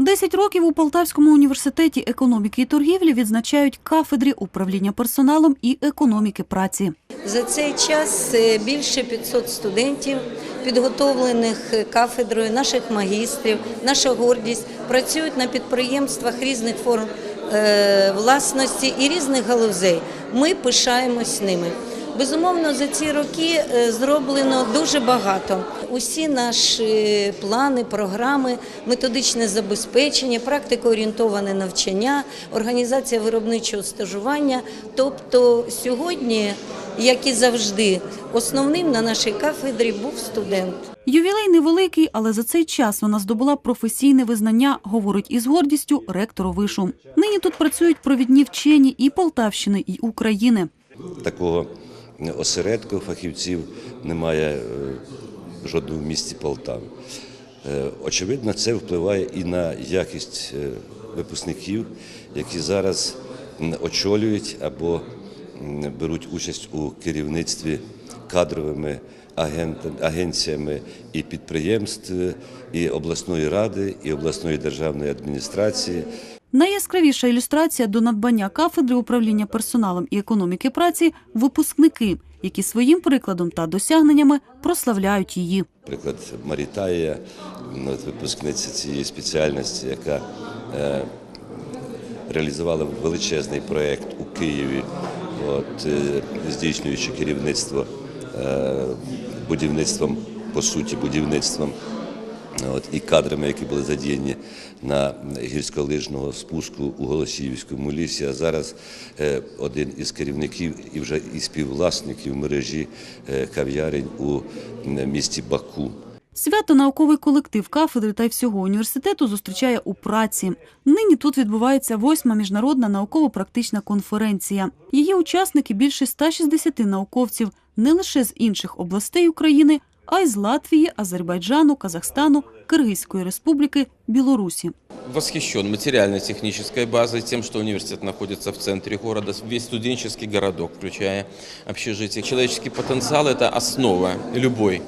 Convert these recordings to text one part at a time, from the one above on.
Десять років у Полтавському університеті економіки і торгівлі відзначають кафедрі управління персоналом і економіки праці. За цей час е, більше 500 студентів, підготовлених кафедрою, наших магістрів, наша гордість, працюють на підприємствах різних форм е, власності і різних галузей. Ми пишаємось ними. Безумовно, за ці роки е, зроблено дуже багато. Усі наші плани, програми, методичне забезпечення, практикоорієнтоване навчання, організація виробничого стажування. Тобто сьогодні, як і завжди, основним на нашій кафедрі був студент. Ювілей невеликий, але за цей час вона здобула професійне визнання, говорить із гордістю ректору вишу. Нині тут працюють провідні вчені і Полтавщини, і України. Такого осередку фахівців немає е, в жодному місті Полтави. Е, Очевидно, це впливає і на якість е, випускників, які зараз очолюють або беруть участь у керівництві кадровими агенціями і підприємств, і обласної ради, і обласної державної адміністрації. Найяскравіша ілюстрація до надбання кафедри управління персоналом і економіки праці випускники, які своїм прикладом та досягненнями прославляють її. Наприклад, Марітая, ну, випускниця цієї спеціальності, яка е, реалізувала величезний проєкт у Києві, от, е, здійснюючи керівництво е, будівництвом, по суті, будівництвом От, і кадрами, які були задіяні на гірськолижного спуску у Голосіївському лісі. А зараз е, один із керівників і вже і співвласників мережі е, кав'ярень у місті Баку. Свято науковий колектив кафедри та й всього університету зустрічає у праці. Нині тут відбувається восьма міжнародна науково-практична конференція. Її учасники більше 160 науковців не лише з інших областей України, а й з Латвії, Азербайджану, Казахстану, Киргизької республіки, Білорусі. восхищен материально-технической базой, тем, что университет находится в центре города, весь студенческий городок, включая общежитие. Человеческий потенциал – это основа любой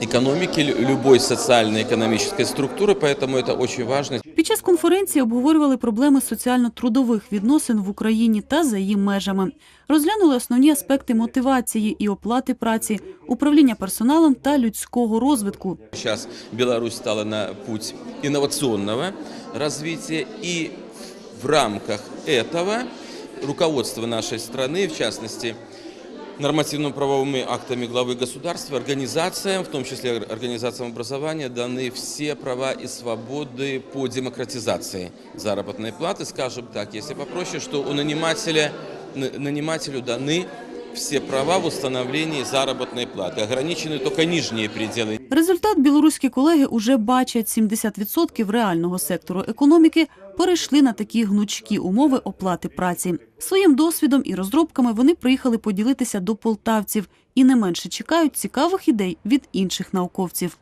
экономики, лю- любой социально-экономической структуры, поэтому это очень важно. Під час конференції обговорювали проблеми соціально-трудових відносин в Україні та за її межами. Розглянули основні аспекти мотивації і оплати праці, управління персоналом та людського розвитку. Сейчас Беларусь стала на путь инновационного развития, и в рамках этого руководство нашей страны, в частности, нормативно-правовыми актами главы государства, организациям, в том числе организациям образования, даны все права и свободы по демократизации заработной платы. Скажем так, если попроще, что у нанимателя, на- нанимателю даны все права в установлении заработной платы. Ограничены только нижние пределы Результат білоруські колеги уже бачать 70% реального сектору економіки перейшли на такі гнучкі умови оплати праці. Своїм досвідом і розробками вони приїхали поділитися до полтавців і не менше чекають цікавих ідей від інших науковців.